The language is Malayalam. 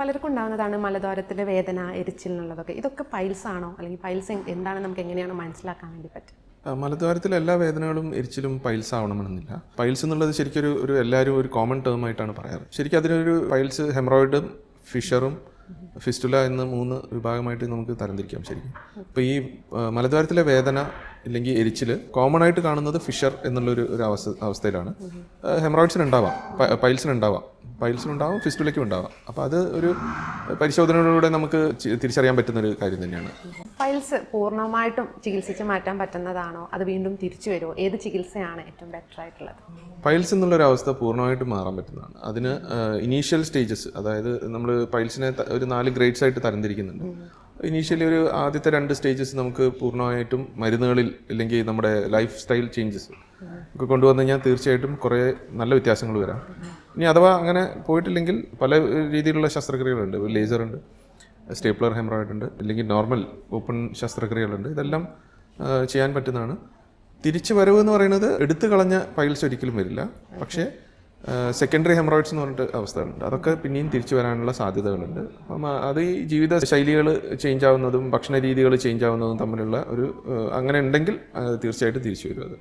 പലർക്കും ഉണ്ടാകുന്നതാണ് മലദ്വാരത്തിലെ വേദന എരിച്ചിൽ എന്നുള്ളതൊക്കെ. ഇതൊക്കെ പൈൽസ് ആണോ? അല്ലെങ്കിൽ പൈൽസ് എന്താണ് നമുക്ക് എങ്ങനെയാണ് മനസ്സിലാക്കാൻ വേണ്ടി പറ്റും മലദ്വാരത്തിലെ എല്ലാ വേദനകളും എരിച്ചിലും പൈൽസ് ആവണമെന്നില്ല. പൈൽസ് എന്നുള്ളത് ശരിക്കും ഒരു ഒരു എല്ലാവരും ഒരു കോമൺ ടേം ആയിട്ടാണ് പറയാറ്. ശരിക്കും അതിനൊരു പൈൽസ് ഹെമറോയിഡും ഫിഷറും ഫിസ്റ്റുല എന്ന മൂന്ന് വിഭാഗമായിട്ട് നമുക്ക് തരംതിരിക്കാം ശരിക്കും. അപ്പോൾ ഈ മലദ്വാരത്തിലെ വേദന ഇല്ലെങ്കിൽ എരിച്ചിൽ കോമൺ ആയിട്ട് കാണുന്നത് ഫിഷർ എന്നുള്ളൊരു ഒരു അവസ്ഥ അവസ്ഥയിലാണ്. ഹെമറോയിഡ്സിന് ഉണ്ടാവാം പൈൽസിന് ഉണ്ടാവാം പൈൽസിന് ഉണ്ടാവാം ഫിസ്റ്റുലയ്ക്കും ഉണ്ടാവാം. അപ്പോൾ അത് ഒരു പരിശോധനയിലൂടെ നമുക്ക് തിരിച്ചറിയാൻ പറ്റുന്ന ഒരു കാര്യം തന്നെയാണ്. പൈൽസ് പൂർണമായിട്ടും ചികിത്സിച്ച് മാറ്റാൻ പറ്റുന്നതാണോ? അത് വീണ്ടും തിരിച്ചു വരുമോ? ഏത് ചികിത്സയാണ് ഏറ്റവും ബെറ്റർ ആയിട്ടുള്ളത്? പൈൽസ് എന്നുള്ളൊരു അവസ്ഥ പൂർണമായിട്ടും മാറാൻ പറ്റുന്നതാണ്. അതിന് ഇനീഷ്യൽ സ്റ്റേജസ് അതായത് നമ്മൾ പൈൽസിനെ ഒരു നാല് ഗ്രേഡ്സ് ആയിട്ട് തരംതിരിക്കുന്നുണ്ട്. ഇനീഷ്യലി ഒരു ആദ്യത്തെ രണ്ട് സ്റ്റേജസ് നമുക്ക് പൂർണമായിട്ടും മരുന്നുകളിൽ അല്ലെങ്കിൽ നമ്മുടെ ലൈഫ് സ്റ്റൈൽ ചേഞ്ചസ് ഒക്കെ കൊണ്ടുവന്നു കഴിഞ്ഞാൽ തീർച്ചയായിട്ടും കുറേ നല്ല വ്യത്യാസങ്ങൾ വരാം. ഇനി അഥവാ അങ്ങനെ പോയിട്ടില്ലെങ്കിൽ പല രീതിയിലുള്ള ശസ്ത്രക്രിയകളുണ്ട്. ലേസർ ഉണ്ട് സ്റ്റേപ്ലർ ഹെമറോയിഡ് ഉണ്ട് അല്ലെങ്കിൽ നോർമൽ ഓപ്പൺ ശസ്ത്രക്രിയകളുണ്ട്. ഇതെല്ലാം ചെയ്യാൻ പറ്റുന്നതാണ്. തിരിച്ചു വരവ് എന്ന് പറയുന്നത് എടുത്തു കളഞ്ഞ ഫൈൽസ് ഒരിക്കലും വരില്ല. പക്ഷേ സെക്കൻഡറി ഹെമറോയിഡ്സ് എന്ന് പറഞ്ഞിട്ട് അവസ്ഥകളുണ്ട് അതൊക്കെ പിന്നെയും തിരിച്ചു വരാനുള്ള സാധ്യതകളുണ്ട്. അപ്പം അത് ഈ ജീവിത ശൈലികൾ ചേഞ്ച് ആവുന്നതും ഭക്ഷണ രീതികൾ ചേഞ്ച് ആവുന്നതും തമ്മിലുള്ള ഒരു അങ്ങനെ ഉണ്ടെങ്കിൽ തീർച്ചയായിട്ടും തിരിച്ചു വരും അത്.